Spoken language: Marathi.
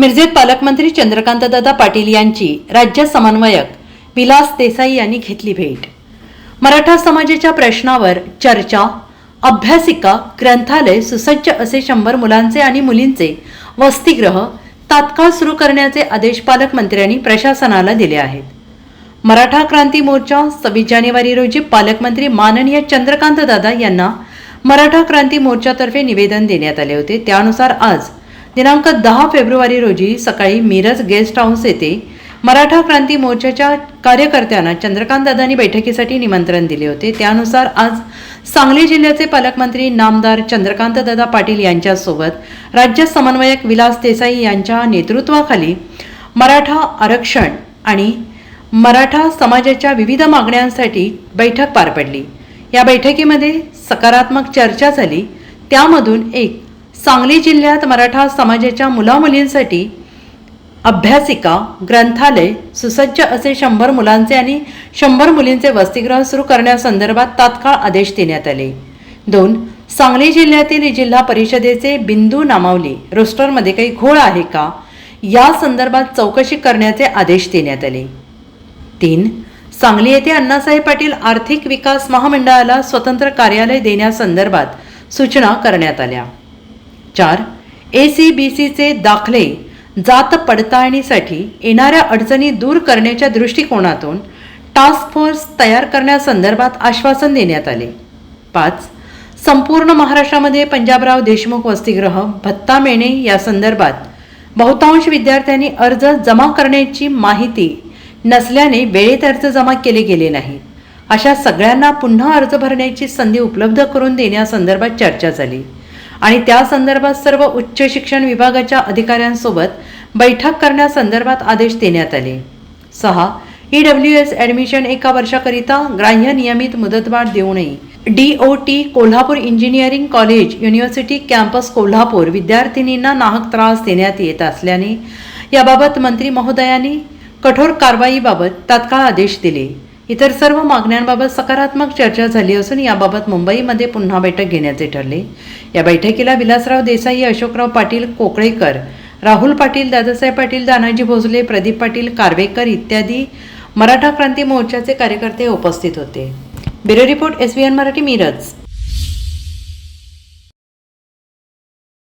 मिरजेत पालकमंत्री चंद्रकांतदादा पाटील यांची राज्य समन्वयक विलास देसाई यांनी घेतली भेट. मराठा समाजाच्या प्रश्नावर चर्चा अभ्यासिका ग्रंथालय सुसज्ज असे शंभर मुलांचे आणि मुलींचे वसतिगृह तात्काळ सुरू करण्याचे आदेश पालकमंत्र्यांनी प्रशासनाला दिले आहेत. मराठा क्रांती मोर्चा सव्वीस जानेवारी रोजी पालकमंत्री माननीय चंद्रकांत दादा यांना मराठा क्रांती मोर्चातर्फे निवेदन देण्यात आले होते. त्यानुसार आज दिनांक दहा फेब्रुवारी रोजी सकाळी मिरज गेस्ट हाऊस येथे मराठा क्रांती मोर्चाच्या कार्यकर्त्यांना चंद्रकांत दादांनी बैठकीसाठी निमंत्रण दिले होते. त्यानुसार आज सांगली जिल्ह्याचे पालकमंत्री नामदार चंद्रकांत दादा पाटील यांच्यासोबत राज्य समन्वयक विलास देसाई यांच्या नेतृत्वाखाली मराठा आरक्षण आणि मराठा समाजाच्या विविध मागण्यांसाठी बैठक पार पडली. या बैठकीमध्ये सकारात्मक चर्चा झाली. त्यामधून एक सांगली जिल्ह्यात मराठा समाजाच्या मुलामुलींसाठी अभ्यासिका ग्रंथालय सुसज्ज असे शंभर मुलांचे आणि शंभर मुलींचे वसतिगृह सुरू करण्यासंदर्भात तात्काळ आदेश देण्यात आले. दोन सांगली जिल्ह्यातील जिल्हा परिषदेचे बिंदू नामावली रोस्टरमध्ये काही घोळ आहे का? या संदर्भात चौकशी करण्याचे आदेश देण्यात आले. तीन सांगली येथे अण्णासाहेब पाटील आर्थिक विकास महामंडळाला स्वतंत्र कार्यालय देण्यासंदर्भात सूचना करण्यात आल्या. चार ए सी बी सीचे दाखले जात पडताळणीसाठी येणाऱ्या अडचणी दूर करण्याच्या दृष्टिकोनातून टास्क फोर्स तयार करण्यासंदर्भात आश्वासन देण्यात आले. पाच संपूर्ण महाराष्ट्रामध्ये पंजाबराव देशमुख वसतिगृह भत्ता मिळणे या संदर्भात बहुतांश विद्यार्थ्यांनी अर्ज जमा करण्याची माहिती नसल्याने वेळेत अर्ज जमा केले गेले नाही. अशा सगळ्यांना पुन्हा अर्ज भरण्याची संधी उपलब्ध करून देण्यासंदर्भात चर्चा झाली. आणि त्या संदर्भात सर्व उच्च शिक्षण विभागाच्या अधिकाऱ्यांसोबत बैठक करण्यासंदर्भात आदेश देण्यात आले. सहा ई डब्ल्यू एस ॲडमिशन एका वर्षाकरिता ग्राह्य नियमित मुदतवाढ देऊ नये. D O T Kolhapur engineering college university campus Kolhapur विद्यार्थिनींना नाहक त्रास देण्यात येत असल्याने याबाबत मंत्री महोदयांनी कठोर कारवाईबाबत तात्काळ आदेश दिले. इतर सर्व मागण्यांबाबत सकारात्मक चर्चा झाली असून याबाबत मुंबईमध्ये पुन्हा बैठक घेण्याचे ठरले. या बैठकीला विलासराव देसाई अशोकराव पाटील कोकळेकर राहुल पाटील दादासाहेब पाटील दानाजी भोसले प्रदीप पाटील कारवेकर इत्यादी मराठा क्रांती मोर्चाचे कार्यकर्ते उपस्थित होते. Bureau report S B N Marathi Miraj.